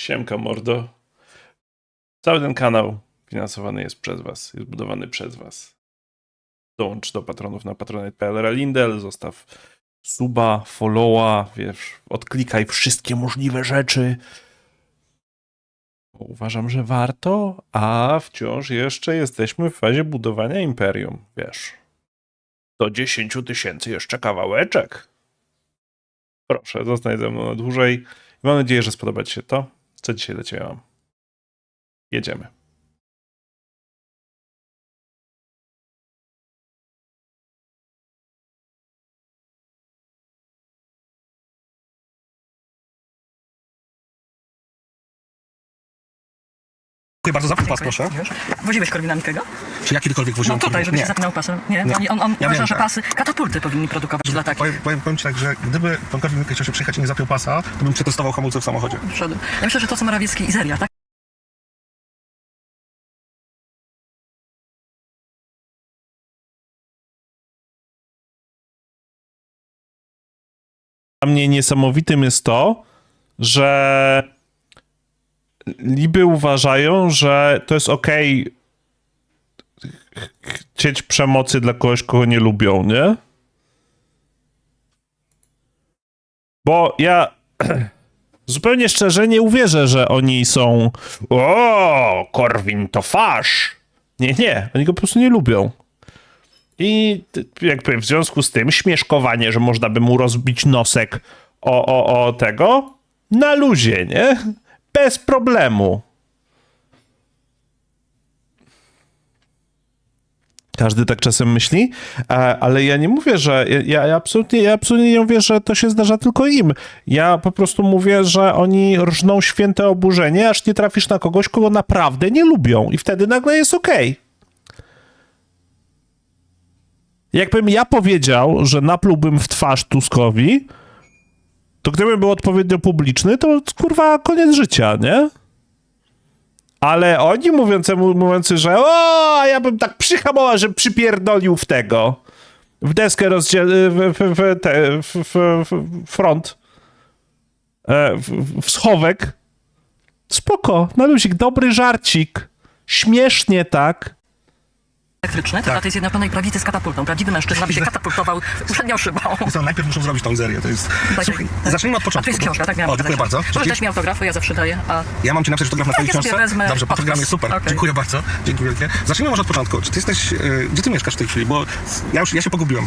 Siemka mordo. Cały ten kanał finansowany jest przez was, jest budowany przez was. Dołącz do patronów na patronite.pl Lindel, zostaw suba, followa, wiesz, odklikaj wszystkie możliwe rzeczy. Uważam, że warto, a wciąż jeszcze jesteśmy w fazie budowania imperium, wiesz. Do 10 tysięcy jeszcze kawałeczek. Proszę, zostań ze mną na dłużej. Mam nadzieję, że spodoba Ci się to, co dzisiaj dla Ciebie mam. Jedziemy. Dziękuję bardzo za pas, proszę. Już. Woziłeś Korwina Mikkego? Czy ja kiedykolwiek No woziłem tutaj, żeby nie. się zapinał pasem. Nie, Nie. Oni, on, on Ja uważa, wiem, że tak. pasy katapulty powinni produkować dla takich. Powiem, powiem, powiem ci tak, że gdyby pan Korwin Mikke chciał się przyjechać i nie zapiął pasa, to bym przetestował hamulce w samochodzie. do przodu. Ja myślę, że to co Morawiecki i Zeria, tak? Dla mnie niesamowitym jest to, że Liby uważają, że to jest okej chcieć przemocy dla kogoś, kogo nie lubią, nie? Bo ja zupełnie szczerze nie uwierzę, że oni są o, Korwin to fasz. Nie, nie, oni go po prostu nie lubią. I jakby w związku z tym śmieszkowanie, że można by mu rozbić nosek o, o, o tego, na luzie, nie? Bez problemu. Każdy tak czasem myśli, ale ja nie mówię, że ja, ja, absolutnie, ja absolutnie nie mówię, że to się zdarza tylko im. Ja po prostu mówię, że oni rżną święte oburzenie, aż nie trafisz na kogoś, kogo naprawdę nie lubią i wtedy nagle jest okej. Jakbym ja powiedział, że naplułbym w twarz Tuskowi, to gdybym był odpowiednio publiczny, to kurwa koniec życia, nie? Ale oni mówiącemu, mówiący, że o, ja bym tak przyhamował, że przypierdolił w tego. W deskę rozdziel... w, w, w, te, w, w, front. E, w- w schowek. Spoko, na luzik, dobry żarcik. Śmiesznie tak. Elektryczny, to Tak. dla tej Zjednoczonej Prawicy z katapultą. Prawdziwy mężczyzna by się katapultował przednią szybą. Co, najpierw muszą zrobić tą serię, to jest... Słuchaj, zacznijmy od A początku. tu jest książka, tak miałam O, dziękuję bardzo. Możesz Dzięki. dać mi ja zawsze daję, a Ja mam ci napisać autograf na twojej Tak, sobie książce? wezmę Dobrze, podpis. fotogram jest super. Okej. Dziękuję bardzo. Dzięki wielkie. Zacznijmy może od początku. Czy ty jesteś... y, gdzie ty mieszkasz w tej chwili? Bo ja już ja się pogubiłem.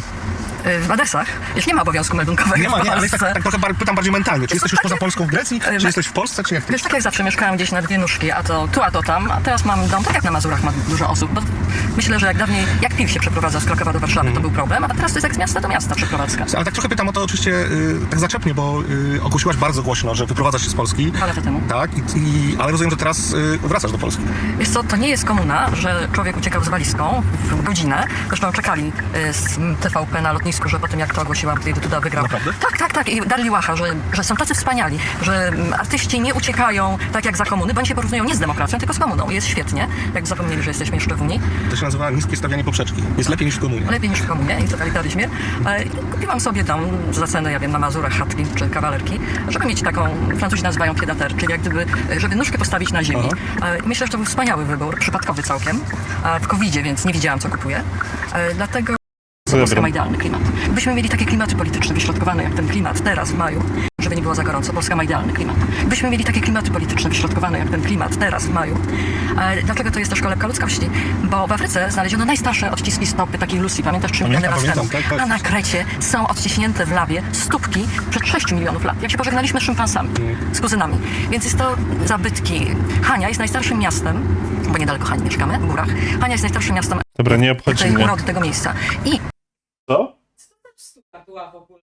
Y, w Adesach już nie ma obowiązku meldunkowego Nie ma, nie, ale tak, tak trochę bar, pytam bardziej mentalnie. Czy jesteś już poza Polską w Grecji? E, Czy jesteś w Polsce, czy jak ty? Wiesz, tak jak zawsze mieszkałam gdzieś na dwie nóżki, a to tu, a to tam, a teraz mam dom, tak jak na Mazurach ma dużo osób, bo myślę, że jak dawniej, jak PiL się przeprowadza z Krakowa do Warszawy, Mhm. to był problem, a teraz to jest jak z miasta do miasta przeprowadzka. Ale tak trochę pytam o to oczywiście y, tak zaczepnie, bo y, ogłosiłaś bardzo głośno, że wyprowadzasz się z Polski. Dwa lata temu. Tak, i, i, ale rozumiem, że teraz y, wracasz do Polski. Wiesz co, to nie jest komuna, że człowiek uciekał z walizką w godzinę. Zresztą czekali y, z TVP na lotnisku, że po tym jak to ogłosiłam, tutaj Duda wygrał. Naprawdę? Tak, tak, tak. I darli łacha, że, że są tacy wspaniali, że mm, artyści nie uciekają tak jak za komuny, bo oni się porównują nie z demokracją, tylko z komuną. Jest świetnie, jak zapomnieli, że jesteśmy jeszcze w Unii. To się nazywa niskie stawianie poprzeczki. Jest lepiej niż w komunie. Lepiej niż w komunie i totalitaryzmie. E, i Kupiłam sobie dom za cenę, ja wiem, na Mazurach chatki czy kawalerki, żeby mieć taką, Francuzi nazywają piedater, czyli jak gdyby, e, żeby nóżkę postawić na ziemi. E, i Myślę, że to był wspaniały wybór, przypadkowy całkiem, e, w covid więc nie wiedziałam, co kupuję. E, Dlatego Polska ma idealny klimat. Gdybyśmy mieli takie klimaty polityczne wyśrodkowane jak ten klimat teraz w maju, żeby nie było za gorąco, Polska ma idealny klimat. Gdybyśmy mieli takie klimaty polityczne wyśrodkowane jak ten klimat teraz w maju, e, dlaczego to jest też kolebka ludzkości? Bo w Afryce znaleziono najstarsze odciski stopy takiej Lucy, pamiętasz 3 miliony Pamiętam, lat temu? pamiętam, tak, tak. A na Krecie są odciśnięte w lawie stópki przed 6 milionów lat, jak się pożegnaliśmy z szympansami, z kuzynami. Więc jest to zabytki. Hania jest najstarszym miastem, bo niedaleko Hani mieszkamy, w górach. Hania jest najstarszym miastem Dobra, nie obchodzi tej mnie. urody tego miejsca. I Co? Stuka była w ogóle.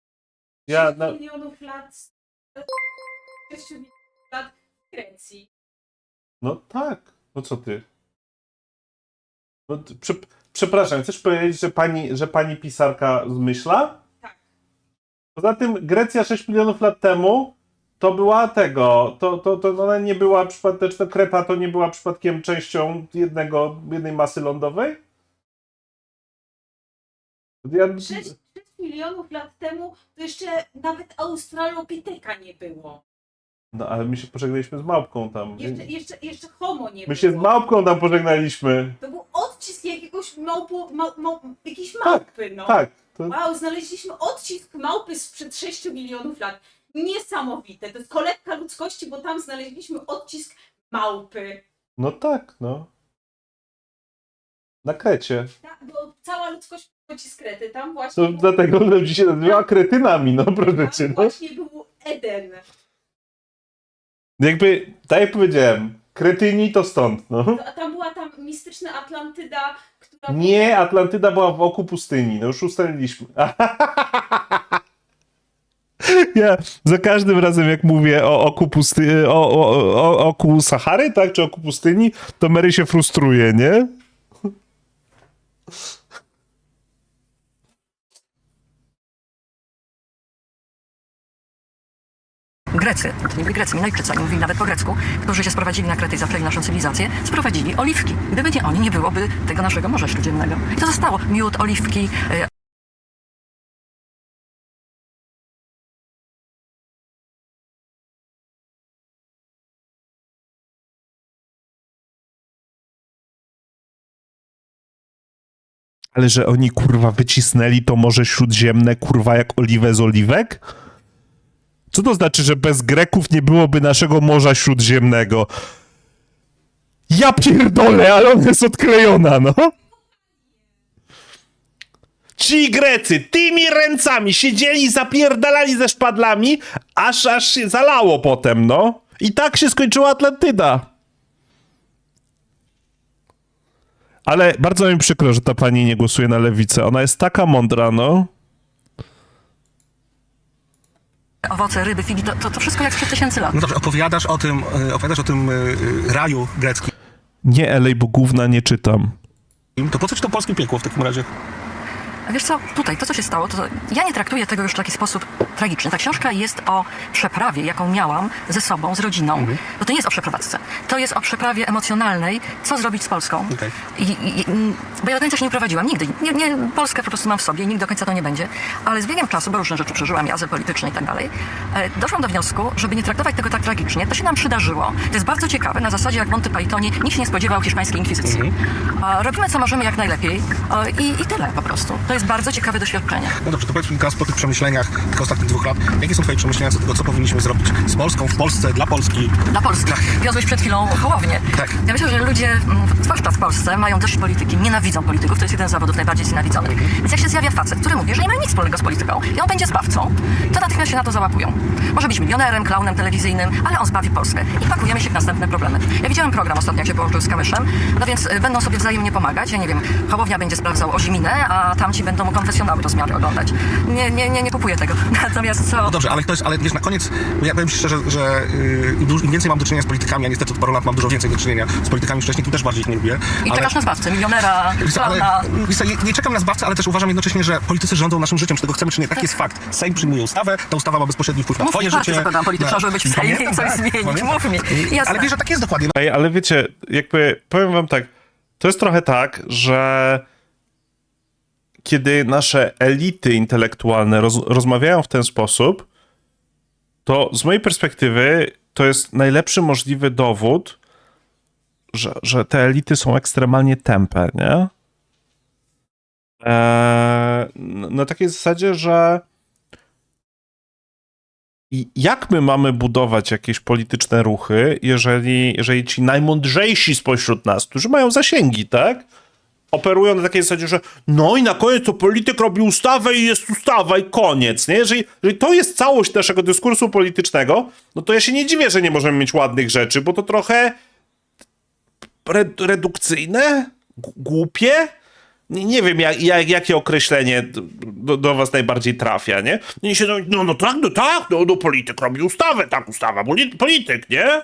Ja, 6 no, milionów lat. 6 milionów lat w Grecji. no tak. No co ty? No, ty- prze, przepraszam, chcesz powiedzieć, że pani, że pani pisarka zmyśla? Tak. Poza tym Grecja 6 milionów lat temu to była tego, to, to, to ona nie była przypadkiem, to Kreta to nie była przypadkiem częścią jednego, jednej masy lądowej? Ja, 6, 6 milionów lat temu to jeszcze nawet Australopiteka nie było. No ale my się pożegnaliśmy z małpką tam. Jeszcze, jeszcze, jeszcze homo nie My się z było. małpką tam pożegnaliśmy. To był odcisk jakiegoś małpu, mał, mał, jakiejś Tak, małpy, no. Tak. To... Wow, znaleźliśmy odcisk małpy sprzed 6 milionów lat. Niesamowite. To jest kolebka ludzkości, bo tam znaleźliśmy odcisk małpy. No tak, no. Na krecie. Tak, bo cała ludzkość z Krety. Tam właśnie, To dlatego ludzi się nazywa kretynami, no proszę cię, tam no. właśnie był Eden. Jakby, tak jak powiedziałem, kretyni to stąd, no. A tam była tam mistyczna Atlantyda, która... Nie, Atlantyda była w oku pustyni, no już ustaliliśmy. Ja za każdym razem jak mówię o oku pusty, o, o, o oku Sahary, tak, czy oku pustyni, to Mary się frustruje, nie? Grecy, to nie byli Grecy, Minojczycy, oni mówili nawet po grecku, którzy się sprowadzili na Kretę i zaczęli naszą cywilizację, sprowadzili oliwki. Gdyby nie oni, nie byłoby tego naszego Morza Śródziemnego. I to zostało. Miód, oliwki, e, Ale że oni kurwa wycisnęli to Morze Śródziemne kurwa jak oliwę z oliwek? Co to znaczy, że bez Greków nie byłoby naszego Morza Śródziemnego? Ja pierdolę, ale ona jest odklejona, no. Ci Grecy tymi ręcami siedzieli, zapierdalali ze szpadlami, aż aż się zalało potem, no. I tak się skończyła Atlantyda. Ale bardzo mi przykro, że ta pani nie głosuje na lewicę. Ona jest taka mądra, no. Owoce, ryby, figi, to, to, to wszystko jak sprzed tysięcy lat. No dobrze, opowiadasz o tym, e, opowiadasz o tym e, e, raju greckim. Nie, Elej, bo gówna nie czytam. To po co ci to polskie piekło w takim razie? Wiesz co, tutaj to, co się stało, to ja nie traktuję tego już w taki sposób tragiczny. Ta książka jest o przeprawie, jaką miałam ze sobą, z rodziną. Bo to nie jest o przeprowadzce. To jest o przeprawie emocjonalnej, co zrobić z Polską. Okej. I, i, mm, bo ja do końca się nie prowadziłam, nigdy. Nie, nie, Polskę po prostu mam w sobie, nigdy do końca to nie będzie. Ale z biegiem czasu, bo różne rzeczy przeżyłam, jazdy polityczne i tak dalej, e, doszłam do wniosku, żeby nie traktować tego tak tragicznie. To się nam przydarzyło. To jest bardzo ciekawe, na zasadzie jak Monty Pythonie, nikt się nie spodziewał hiszpańskiej inkwizycji. A Robimy, co możemy jak najlepiej e, i, i tyle po prostu. To jest bardzo ciekawe doświadczenie. No dobrze, to powiedz mi teraz po tych przemyśleniach tych ostatnich dwóch lat, jakie są twoje przemyślenia co do tego, co powinniśmy zrobić z Polską, w Polsce, dla Polski? Dla Polski. Wiozłeś przed chwilą Hołownię. Tak. Ja myślę, że ludzie, mm, zwłaszcza w Polsce, mają dość polityki, nienawidzą polityków. To jest jeden z zawodów najbardziej znienawidzonych. Więc jak się zjawia facet, który mówi, że nie ma nic wspólnego z polityką i on będzie zbawcą, to natychmiast się na to załapują. Może być milionerem, klaunem telewizyjnym, ale on zbawi Polskę. I pakujemy się w następne problemy. Ja widziałem program ostatnio, jak się połączył z Kamyszem, no więc y, będą sobie wzajemnie pomagać. Ja nie wiem, Hołownia będzie sprawdzał Oziminę, a tamci będą mu konfesjonały rozmiary oglądać. Nie, nie, nie, nie kupuję tego. Natomiast co... No dobrze, ale to jest, ale wiesz, na koniec, bo ja powiem szczerze, że yy, im, duż- im więcej mam do czynienia z politykami, a niestety od paru lat mam dużo więcej do czynienia z politykami wcześniej, tu też bardziej ich nie lubię. I ale- czekasz na zbawcę, milionera, Wiesz co, ale, klauna. wiesz co, nie, nie czekam na zbawcę, ale też uważam jednocześnie, że politycy rządzą naszym życiem, czy tego chcemy, czy nie. Tak jest fakt. Sejm przyjmuje ustawę, ta ustawa ma bezpośredni wpływ na twoje życie. zakładam polityczną, na- żeby być w Sejmie i coś tak, zmienić. Mów mi. Jasne. Ale wiesz, że tak jest dokładnie. Ej, ale wiecie, jakby powiem wam tak, to jest trochę tak, że kiedy nasze elity intelektualne roz, rozmawiają w ten sposób, to z mojej perspektywy to jest najlepszy możliwy dowód, że, że te elity są ekstremalnie tępe, nie? Eee, na takiej zasadzie, że jak my mamy budować jakieś polityczne ruchy, jeżeli, jeżeli ci najmądrzejsi spośród nas, którzy mają zasięgi, tak? Operują na takiej zasadzie, że no i na koniec to polityk robi ustawę i jest ustawa i koniec, nie? Jeżeli, jeżeli to jest całość naszego dyskursu politycznego, no to ja się nie dziwię, że nie możemy mieć ładnych rzeczy, bo to trochę re, redukcyjne, głupie. Nie, wiem, jak, jak, jakie określenie do, do was najbardziej trafia, nie? Się, no, no tak, no tak, no, no polityk robi ustawę, tak, ustawa, poli- polityk, nie?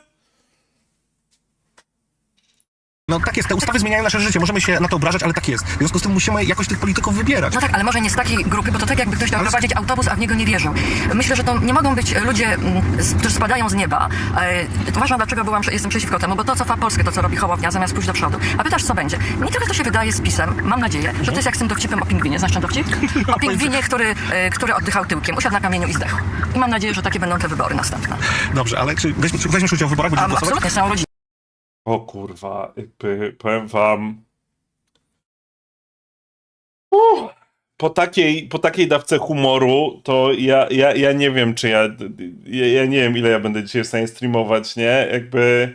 No tak jest, te ustawy zmieniają nasze życie, możemy się na to obrażać, ale tak jest. W związku z tym musimy jakoś tych polityków wybierać. No tak, ale może nie z takiej grupy, bo to tak jakby ktoś chciał prowadzić autobus, a w niego nie wierzył. Myślę, że to nie mogą być ludzie, mm, z- którzy spadają z nieba. E, Uważam, dlaczego byłam, jestem przeciwko temu, bo to cofa Polskę, to co robi Hołownia, zamiast pójść do przodu. A pytasz, co będzie? Mi trochę to się wydaje z pisem, mam nadzieję, że to jest jak z tym dowcipem o pingwinie. Znasz ten dowcip? O pingwinie, który, e, który oddychał tyłkiem, usiadł na kamieniu i zdechł. I mam nadzieję, że takie będą te wybory następne. Dobrze, ale czy weźmiesz, weźmiesz udział w wyborach, będziesz głosować? absolutnie, całą rodziną. O kurwa, jakby powiem wam. Uff, po, takiej, po takiej dawce humoru, to ja, ja, ja nie wiem, czy ja, ja. Ja nie wiem, ile ja będę dzisiaj w stanie streamować, nie? Jakby.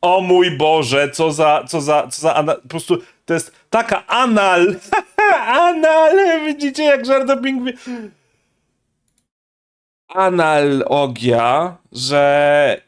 O mój Boże, co za. Co za, co za ana, po prostu to jest taka anal. anal! Widzicie, jak pingwi... Analogia, że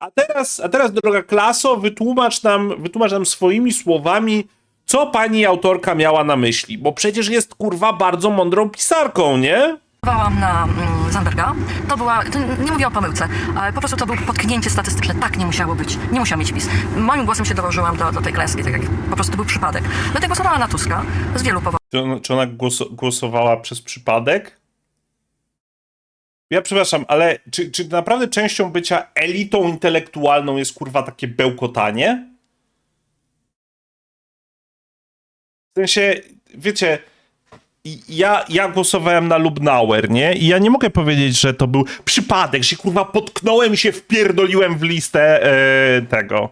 A teraz, a teraz, droga klaso, wytłumacz nam, wytłumacz nam swoimi słowami, co pani autorka miała na myśli, bo przecież jest kurwa bardzo mądrą pisarką, nie? Głosowałam na mm, Zandberga. To była, to nie mówię o pomyłce, ale po prostu to było potknięcie statystyczne. Tak nie musiało być. Nie musiał mieć PiS. Moim głosem się dołożyłam do, do tej klęski, tak jak po prostu był przypadek. Dlatego głosowałam na Tuska z wielu powodów. Czy ona, czy ona głos, głosowała przez przypadek? Ja przepraszam, ale czy, czy naprawdę częścią bycia elitą intelektualną jest kurwa takie bełkotanie? W sensie, wiecie, ja, ja głosowałem na Lubnauer, nie? I ja nie mogę powiedzieć, że to był przypadek, że kurwa potknąłem się wpierdoliłem w listę e, tego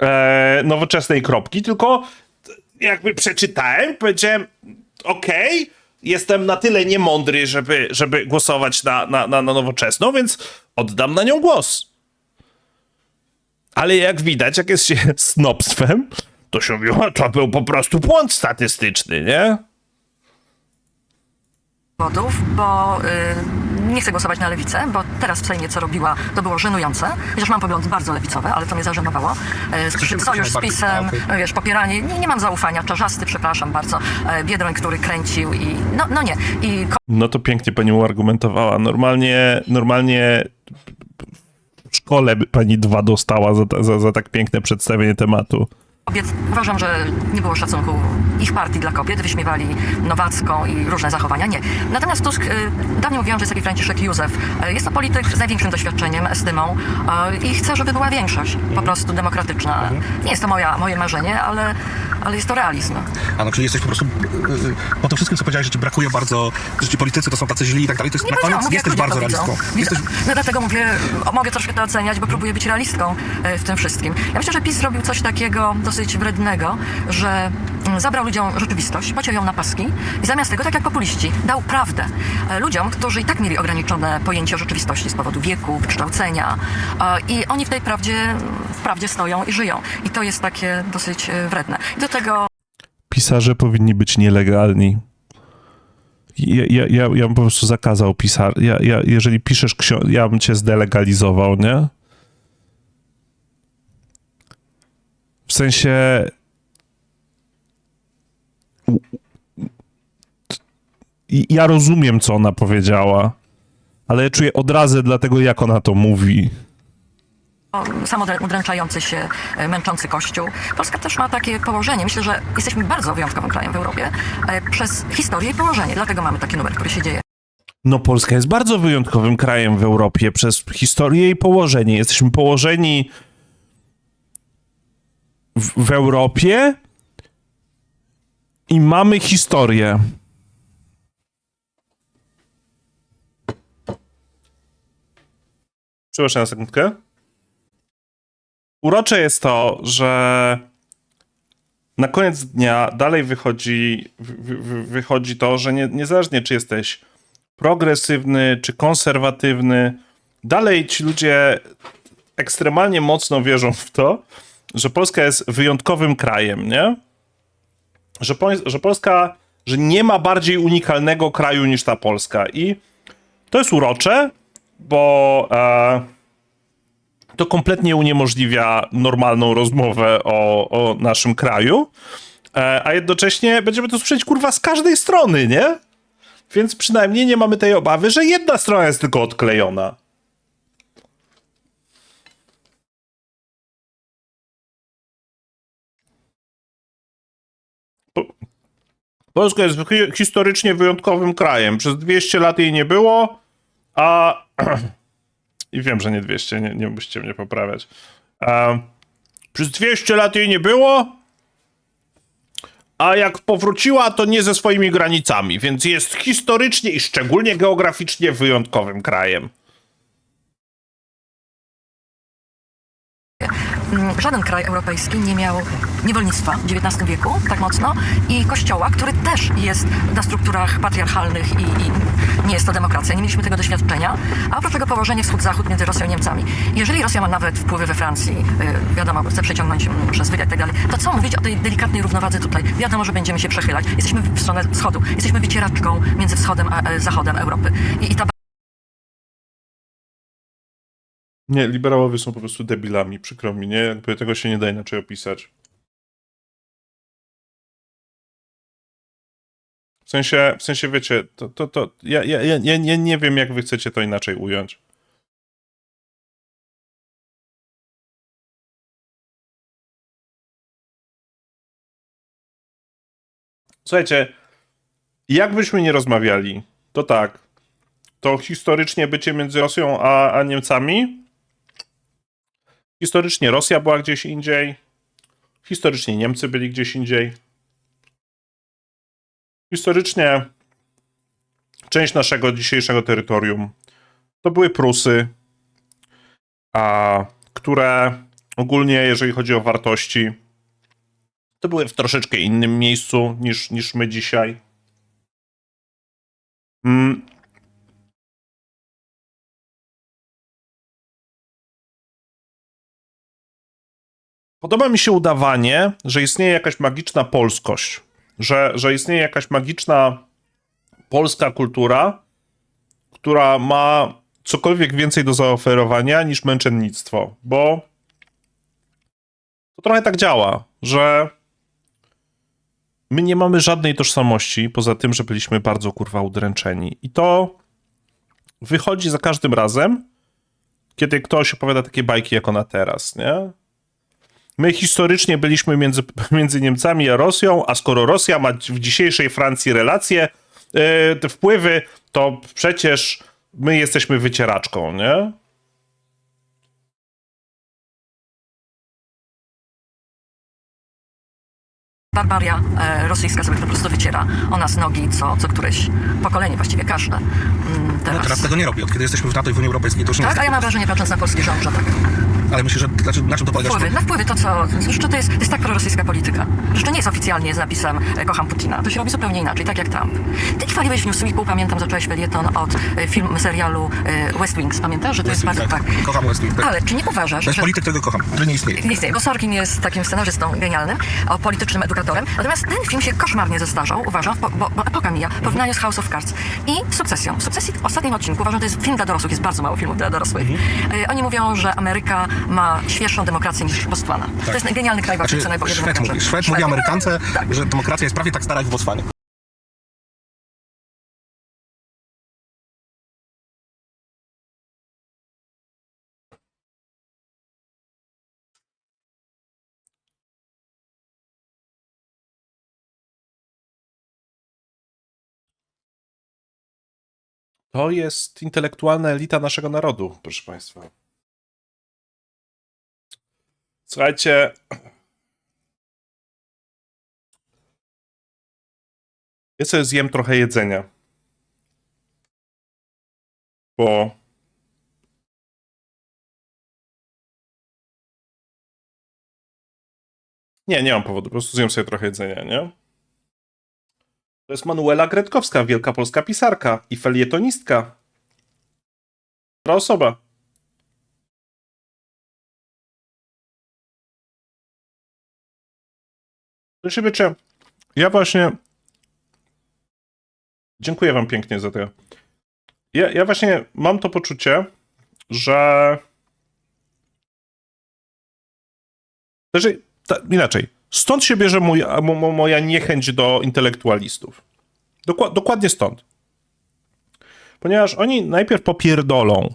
e, nowoczesnej kropki, tylko jakby przeczytałem, powiedziałem, okej, jestem na tyle niemądry, żeby, żeby głosować na, na, na, na nowoczesną, więc oddam na nią głos. Ale jak widać, jak jest się snobstwem, to się mówiło, to był po prostu błąd statystyczny, nie? bo y, nie chcę głosować na lewicę, bo teraz w Sejmie co robiła, to było żenujące. Chociaż mam poglądy bardzo lewicowe, ale to mnie zażenowało. Krzysiek sojusz z. PiSem, okej. wiesz, popieranie, nie, nie mam zaufania. Czarzasty, przepraszam bardzo, e, Biedroń, który kręcił i no, no nie. I No to pięknie pani uargumentowała. Normalnie, normalnie w szkole by pani dwa dostała za, za, za tak piękne przedstawienie tematu. Kobiet, uważam, że nie było szacunku ich partii dla kobiet, wyśmiewali Nowacką i różne zachowania, nie. Natomiast Tusk, y, dawniej mówiłam, że jest taki Franciszek Józef, y, jest to polityk z największym doświadczeniem, estymą y, i chcę, żeby była większość, po prostu demokratyczna. Nie jest to moja, moje marzenie, ale, ale jest to realizm. A no, czyli jesteś po prostu, yy, po tym wszystkim, co powiedziałeś, że ci brakuje bardzo, że ci politycy to są tacy źli i tak dalej, to jest Nie na powiedziałam, koniec, mówię, jak jesteś ludzie bardzo to widzą. realistką. Widzę- Jesteś, No dlatego mówię, o, mogę troszkę to oceniać, bo próbuję być realistką e, w tym wszystkim. Ja myślę, że PiS zrobił coś takiego dosyć wrednego, że mm, zabrał ludziom rzeczywistość, pociął ją na paski i zamiast tego, tak jak populiści, dał prawdę e, ludziom, którzy i tak mieli ograniczone pojęcie o rzeczywistości z powodu wieku, wykształcenia e, i oni w tej prawdzie, w prawdzie stoją i żyją. I to jest takie dosyć e, wredne. I do tego pisarze powinni być nielegalni. Ja, ja, ja, ja bym po prostu zakazał pisar. Ja, ja, jeżeli piszesz książkę, ja bym cię zdelegalizował, nie? Sensie. Ja rozumiem, co ona powiedziała, ale ja czuję odrazę dlatego, jak ona to mówi. Samodręczający się, e, męczący kościół. Polska też ma takie położenie. Myślę, że jesteśmy bardzo wyjątkowym krajem w Europie e, przez historię i położenie. Dlatego mamy taki numer, który się dzieje. No, Polska jest bardzo wyjątkowym krajem w Europie przez historię i położenie. Jesteśmy położeni w, Europie i mamy historię. Przepraszam na sekundkę. Urocze jest to, że na koniec dnia dalej wychodzi, wy, wy, wychodzi to, że nie, niezależnie czy jesteś progresywny czy konserwatywny, dalej ci ludzie ekstremalnie mocno wierzą w to, że Polska jest wyjątkowym krajem, nie? Że, Pol- że Polska, że nie ma bardziej unikalnego kraju niż ta Polska. I to jest urocze, bo e, to kompletnie uniemożliwia normalną rozmowę o, o naszym kraju, e, a jednocześnie będziemy to słyszeć kurwa z każdej strony, nie? Więc przynajmniej nie mamy tej obawy, że jedna strona jest tylko odklejona. Polska jest hi- historycznie wyjątkowym krajem. Przez 200 lat jej nie było, a... I wiem, że nie 200, nie, nie musicie mnie poprawiać. A... Przez 200 lat jej nie było, a jak powróciła, to nie ze swoimi granicami, więc jest historycznie i szczególnie geograficznie wyjątkowym krajem. Żaden kraj europejski nie miał niewolnictwa w XIX wieku tak mocno i kościoła, który też jest na strukturach patriarchalnych i, i nie jest to demokracja. Nie mieliśmy tego doświadczenia. A oprócz tego położenie wschód-zachód między Rosją i Niemcami. Jeżeli Rosja ma nawet wpływy we Francji, y, wiadomo, chce przeciągnąć mm, przez wywiad i tak dalej, to co mówić o tej delikatnej równowadze tutaj? Wiadomo, że będziemy się przechylać. Jesteśmy w stronę wschodu. Jesteśmy wycieraczką między wschodem a e, zachodem Europy. I, i ta Nie, liberałowie są po prostu debilami, przykro mi, nie? Jakby tego się nie da inaczej opisać. W sensie, w sensie wiecie, to, to, to ja, ja, ja, ja nie- wiem, jak wy chcecie to inaczej ująć. Słuchajcie, jakbyśmy nie rozmawiali, to tak, to historycznie bycie między Rosją a, a Niemcami. Historycznie Rosja była gdzieś indziej. Historycznie Niemcy byli gdzieś indziej. Historycznie część naszego dzisiejszego terytorium to były Prusy, a, które ogólnie, jeżeli chodzi o wartości, to były w troszeczkę innym miejscu niż, niż my dzisiaj. Mm, Podoba mi się udawanie, że istnieje jakaś magiczna polskość, że, że istnieje jakaś magiczna polska kultura, która ma cokolwiek więcej do zaoferowania niż męczennictwo, bo to trochę tak działa, że my nie mamy żadnej tożsamości poza tym, że byliśmy bardzo kurwa udręczeni. I to wychodzi za każdym razem, kiedy ktoś opowiada takie bajki jak ona teraz, nie? My historycznie byliśmy między, między Niemcami a Rosją, a skoro Rosja ma w dzisiejszej Francji relacje, yy, te wpływy, to przecież my jesteśmy wycieraczką, nie? barbaria e, rosyjska sobie po prostu wyciera o nas nogi co, co któreś pokolenie, właściwie każde. Mm, No, teraz. teraz tego nie robi. Od kiedy jesteśmy w NATO i w Unii Europejskiej, to już nie Tak, a ja mam wrażenie, patrząc na polski rząd, że tak. Ale myślę, że znaczy, na czym to polega? że Wpływy, na wpływy to co, zresztą to jest, to jest tak prorosyjska polityka. Zresztą nie jest oficjalnie z napisem e, kocham Putina. To się robi zupełnie inaczej, tak jak Trump. Ty chwaliłeś w Newsweeku, pamiętam, zacząłeś felieton od e, film, serialu e, West Wings, pamiętasz, że to jest West Wing, bardzo, tak. tak. Kocham West Wing, tak. Ale czy nie uważasz, To jest że... polityk, którego kocham, który nie istnieje. Nie istnieje, bo Sorkin jest takim scenarzystą genialnym, o politycznym edukatorem. Natomiast ten film się koszmarnie zestarzał, uważam, bo, bo, bo epoka mija, w porównaniu z House of Cards. I Sukcesją. W Sukcesji w ostatnim odcinku uważam, że to jest film dla dorosłych, jest bardzo mało filmów dla dorosłych. Mhm. Oni mówią, że Ameryka ma świeższą demokrację niż Botswana. To jest genialny kraj w Znaczy, Afryce, najbardziej Szwed mówi, Szwed mówi Amerykance, Tak. że demokracja jest prawie tak stara jak w Botswanie. To jest intelektualna elita naszego narodu, proszę Państwa. Słuchajcie. Ja sobie zjem trochę jedzenia. Bo. Nie, nie mam powodu, po prostu zjem sobie trochę jedzenia, nie? To jest Manuela Gretkowska, wielka polska pisarka i felietonistka. Dobra osoba. Się wiecie, ja właśnie... Dziękuję wam pięknie za to. Ja, ja właśnie mam to poczucie, że... Znaczy, ta, inaczej. Stąd się bierze moja niechęć do intelektualistów. Dokła, dokładnie stąd. Ponieważ oni najpierw popierdolą,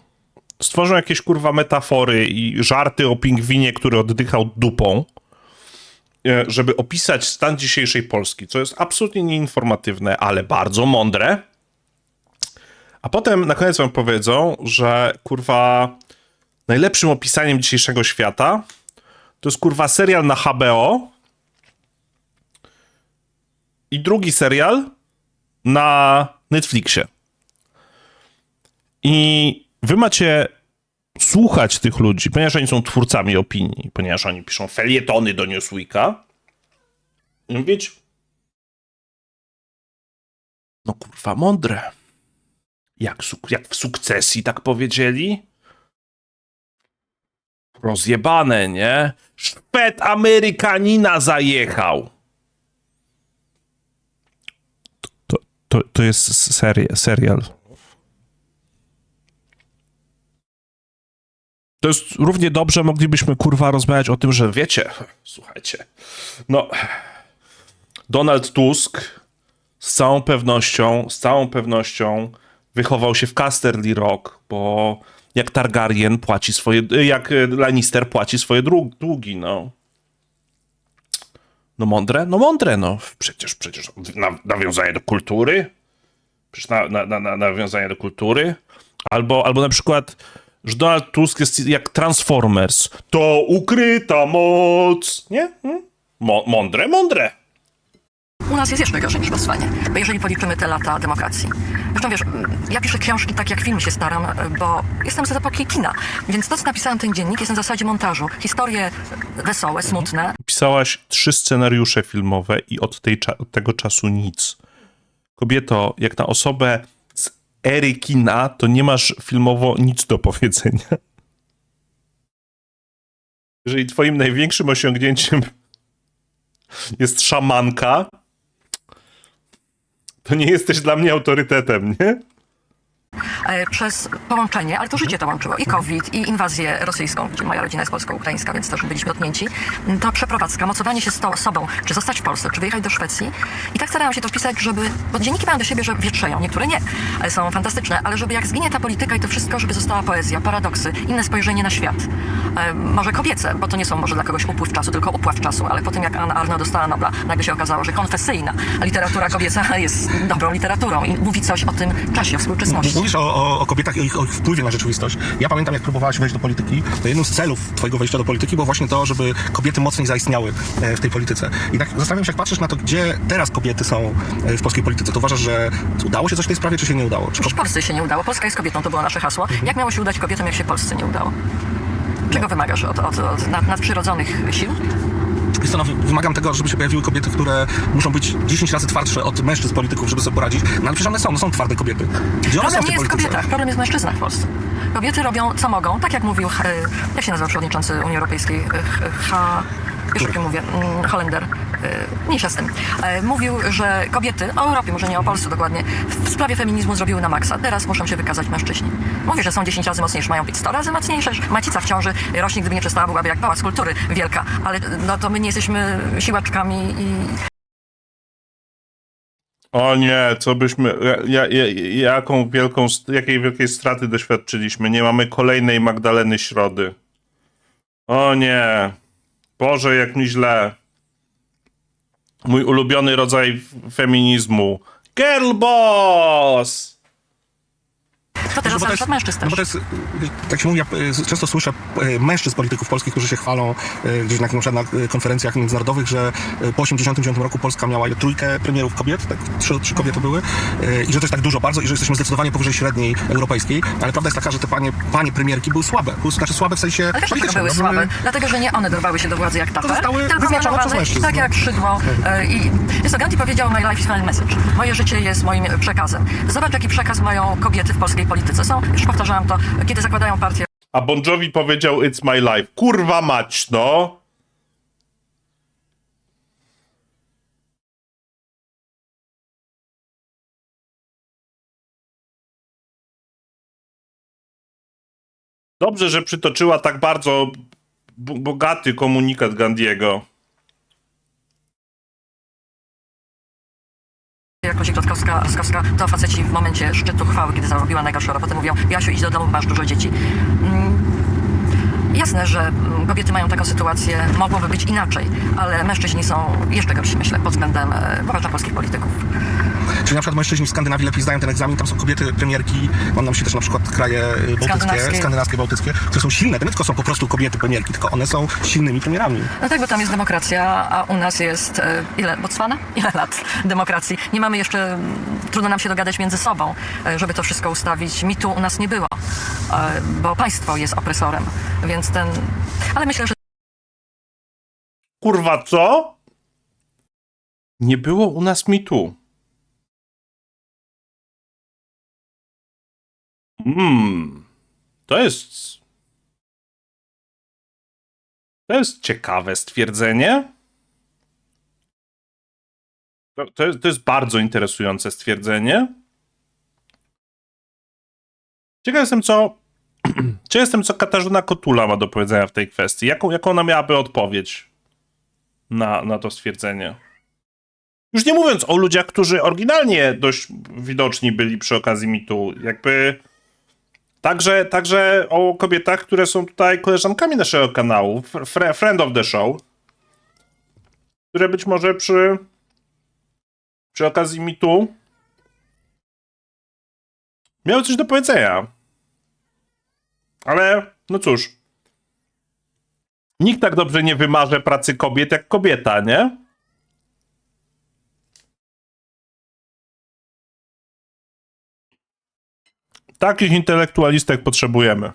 stworzą jakieś kurwa metafory i żarty o pingwinie, który oddychał dupą. E, żeby opisać stan dzisiejszej Polski, co jest absolutnie nieinformatywne, ale bardzo mądre. A potem na koniec wam powiedzą, że kurwa najlepszym opisaniem dzisiejszego świata to jest kurwa serial na HBO i drugi serial na Netflixie. I wy macie słuchać tych ludzi, ponieważ oni są twórcami opinii, ponieważ oni piszą felietony do Newsweeka i mówić no kurwa mądre. Jak, jak w sukcesji tak powiedzieli? Rozjebane, nie? Szwed Amerykanina zajechał. To, to, to jest serial. To jest równie dobrze, moglibyśmy kurwa rozmawiać o tym, że wiecie, słuchajcie, no, Donald Tusk z całą pewnością, z całą pewnością wychował się w Casterly Rock, bo jak Targaryen płaci swoje, jak Lannister płaci swoje dłu- długi, no. No mądre? No mądre, no. Przecież, przecież na, nawiązanie do kultury. Przecież na, na, na nawiązanie do kultury. Albo, albo na przykład, że Donald Tusk jest jak Transformers. To ukryta moc. Nie? Hmm? Mo- mądre, mądre. U nas jest jeszcze gorzej niż w Botswanie, bo jeżeli policzymy te lata demokracji. Zresztą wiesz, ja piszę książki tak jak film się staram, bo jestem z epoki kina, więc to, co napisałem ten dziennik, jest na zasadzie montażu. Historie wesołe, smutne, Pisałaś trzy scenariusze filmowe i od, tej od tego czasu nic. Kobieto, jak na osobę ery kina, to nie masz filmowo nic do powiedzenia. Jeżeli twoim największym osiągnięciem jest szamanka, to nie jesteś dla mnie autorytetem, nie? E, przez połączenie, ale to życie to łączyło, i COVID, i inwazję rosyjską, gdzie moja rodzina jest polsko-ukraińska, więc też byliśmy dotknięci, to przeprowadzka, mocowanie się z to, sobą, czy zostać w Polsce, czy wyjechać do Szwecji. I tak starałam się to wpisać, żeby, bo dzienniki mają do siebie, że wietrzeją, niektóre nie, są fantastyczne, ale żeby jak zginie ta polityka i to wszystko, żeby została poezja, paradoksy, inne spojrzenie na świat. E, może kobiece, bo to nie są może dla kogoś upływ czasu, tylko upław czasu, ale po tym jak Anna Arno dostała Nobla, nagle się okazało, że konfesyjna literatura kobieca jest dobrą literaturą i mówi coś o tym czasie współczesności. Mówisz o, o, o kobietach i o ich, o ich wpływie na rzeczywistość. Ja pamiętam, jak próbowałaś wejść do polityki, to jednym z celów twojego wejścia do polityki było właśnie to, żeby kobiety mocniej zaistniały e, w tej polityce. I tak zastanawiam się, jak patrzysz na to, gdzie teraz kobiety są e, w polskiej polityce, to uważasz, że udało się coś w tej sprawie, czy się nie udało? Czy Już Polsce się nie udało. Polska jest kobietą, to było nasze hasło. Jak miało się udać kobietom, jak się Polsce nie udało? Czego wymagasz od, od, od nad, nadprzyrodzonych sił? No, wy- wymagam tego, żeby się pojawiły kobiety, które muszą być 10 razy twardsze od mężczyzn polityków, żeby sobie poradzić. No ale przecież one są, no są twarde kobiety. Gdzie one są Problem tej nie jest w kobietach, problem jest w mężczyznach w Polsce. Kobiety robią co mogą, tak jak mówił, e, jak się nazywa przewodniczący Unii Europejskiej? E, Kim mówię, Mm, Holender, e, mniejsza z tym. E, Mówił, że kobiety, o Europie, może nie o Polsce dokładnie, w sprawie feminizmu zrobiły na maksa. Teraz muszą się wykazać mężczyźni. Mówi, że są 10 razy mocniejsze, mają być 100 razy mocniejsze. Macica w ciąży rośnie, gdyby nie przestała, byłaby jak pałac kultury wielka. Ale no to my nie jesteśmy siłaczkami i O nie, co byśmy, ja, ja, jaką wielką, jakiej wielkiej straty doświadczyliśmy. Nie mamy kolejnej Magdaleny Środy. O nie. Boże, jak mi źle. Mój ulubiony rodzaj feminizmu. Girl boss! To teraz No od mężczyzn no też. bo to jest, tak się mówi, ja e, często słyszę e, mężczyzn polityków polskich, którzy się chwalą e, gdzieś na, na konferencjach międzynarodowych, że po 89 roku Polska miała trójkę premierów kobiet, tak, trzy, trzy kobiety były i że to jest tak dużo bardzo i że jesteśmy zdecydowanie powyżej średniej europejskiej, ale prawda jest taka, że te panie, panie premierki były słabe, były, znaczy słabe w sensie Ale politycznym. były no, słabe? Dlatego, że nie one dorwały się do władzy jak Tatar, zostały tylko wyznaczone przez mianowane mężczyzn, tak no. jak Szydło. E, I jest to Gandhi powiedział, my life is my message. Moje życie jest moim przekazem. Zobacz, jaki przekaz mają kobiety w polskiej polityce. Są, już powtarzałam to, kiedy zakładają partię A Bon powiedział It's my life. Kurwa mać, no. Dobrze, że przytoczyła tak bardzo bogaty komunikat Gandiego. Jak Kozik Rotkowska, to faceci w momencie szczytu chwały, kiedy zarobiła najgorszą robotę, mówią, Jasiu, idź do domu, masz dużo dzieci. Mm, Jasne, że mm, kobiety mają taką sytuację, mogłoby być inaczej, ale mężczyźni są jeszcze gorsi, myślę, pod względem e, uważam polskich polityków. Czyli na przykład mężczyźni w Skandynawii lepiej zdają ten egzamin, tam są kobiety premierki, mam na myśli też na przykład kraje y, bałtyckie, Skandynawskie. skandynawskie, bałtyckie, które są silne, to nie tylko są po prostu kobiety premierki, tylko one są silnymi premierami. No tak, bo tam jest demokracja, a u nas jest e, ile? Botswana? Ile lat demokracji? Nie mamy jeszcze, trudno nam się dogadać między sobą, e, żeby to wszystko ustawić. Mitu u nas nie było, e, bo państwo jest opresorem, więc ten... Ale myślę, że Kurwa, co? Nie było u nas mitu. Hmm. To jest. To jest ciekawe stwierdzenie. To, to, jest, to jest bardzo interesujące stwierdzenie. Ciekaw jestem, co. Ciekaw jestem, co Katarzyna Kotula ma do powiedzenia w tej kwestii. Jaką, jaką ona miałaby odpowiedź na, na to stwierdzenie? Już nie mówiąc o ludziach, którzy oryginalnie dość widoczni byli przy okazji mitu. Jakby. Także, także o kobietach, które są tutaj koleżankami naszego kanału, fr- friend of the show, które być może przy, przy okazji mitu miały coś do powiedzenia. Ale, no cóż, nikt tak dobrze nie wymarze pracy kobiet jak kobieta, nie? Takich intelektualistek potrzebujemy.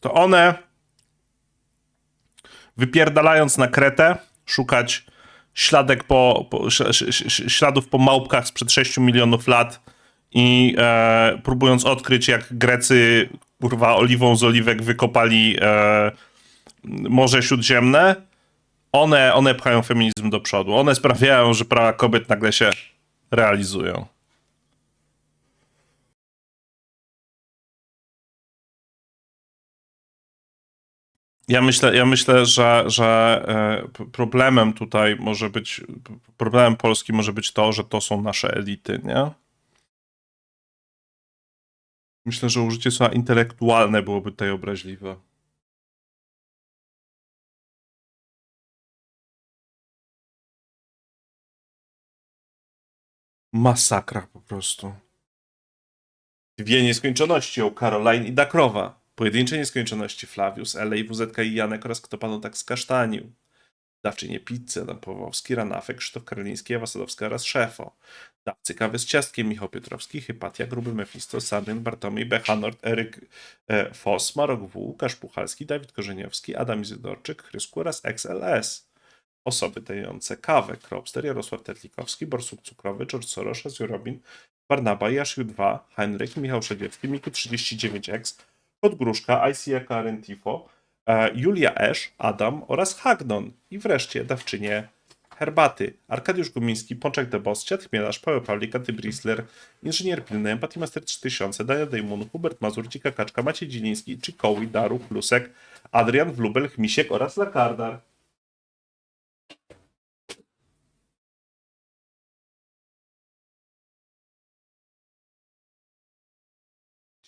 To one, wypierdalając na kretę, szukać śladek po, po, śladów po małpkach sprzed 6 milionów lat i e, próbując odkryć, jak Grecy, kurwa, oliwą z oliwek wykopali e, Morze Śródziemne, one, one pchają feminizm do przodu. One sprawiają, że prawa kobiet nagle się realizują. Ja myślę, ja myślę że, że e, problemem tutaj może być, problemem Polski może być to, że to są nasze elity, nie? Myślę, że użycie słowa intelektualne byłoby tutaj obraźliwe. Masakra po prostu. Dwie nieskończoności o Caroline i Dakrowa. Pojedyncze nieskończoności Flavius, Elej, WZK i Janek oraz kto panu tak skasztanił. Dawczynie pizzy, Adam Pawłowski, Ranafek, Krzysztof Karliński, Ewa Sadowska oraz Szefo. Dawcy kawy z ciastkiem, Michał Piotrowski, Hypatia, Gruby Mefisto, Sarnyn, Bartomiej, Bechanort, Eryk e, Foss, Marok W, Łukasz Puchalski, Dawid Korzeniowski, Adam Izydorczyk, Chrysku oraz XLS. Osoby dające kawę, Kropster, Jarosław Tetlikowski, Borsuk Cukrowy, George Soros, Jorobin, Barnaba, Jashiu 2, Henryk, Michał Szedziewski, Miku 39X, Kot Gruszka, ICA Karen Tifo, e, Julia Esz, Adam oraz Hagnon. I wreszcie dawczynie herbaty. Arkadiusz Gumiński, Pączek de Bosciat, Chmielarz, Paweł Pawlik, Ty Brisler, Inżynier Pilny, Empathy Master 3000, Daniel Dejmun, Hubert Mazur, Dzika Kaczka, Maciej Dziliński, Czykowi, Daru, Plusek, Adrian Wlubel, Chmisiek oraz Lakardar.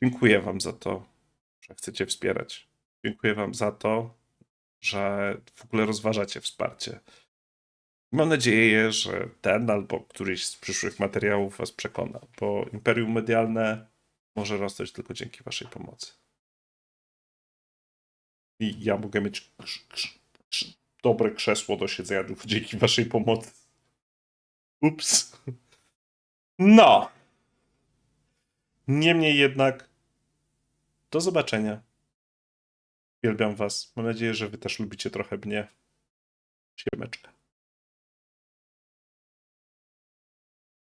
Dziękuję Wam za to, że chcecie wspierać. Dziękuję Wam za to, że w ogóle rozważacie wsparcie. Mam nadzieję, że ten albo któryś z przyszłych materiałów Was przekona, bo imperium medialne może rosnąć tylko dzięki Waszej pomocy. I ja mogę mieć krz, krz, krz, dobre krzesło do siedzenia dzięki Waszej pomocy. Ups. No. Niemniej jednak, do zobaczenia. Uwielbiam Was. Mam nadzieję, że Wy też lubicie trochę mnie. Siemeczka.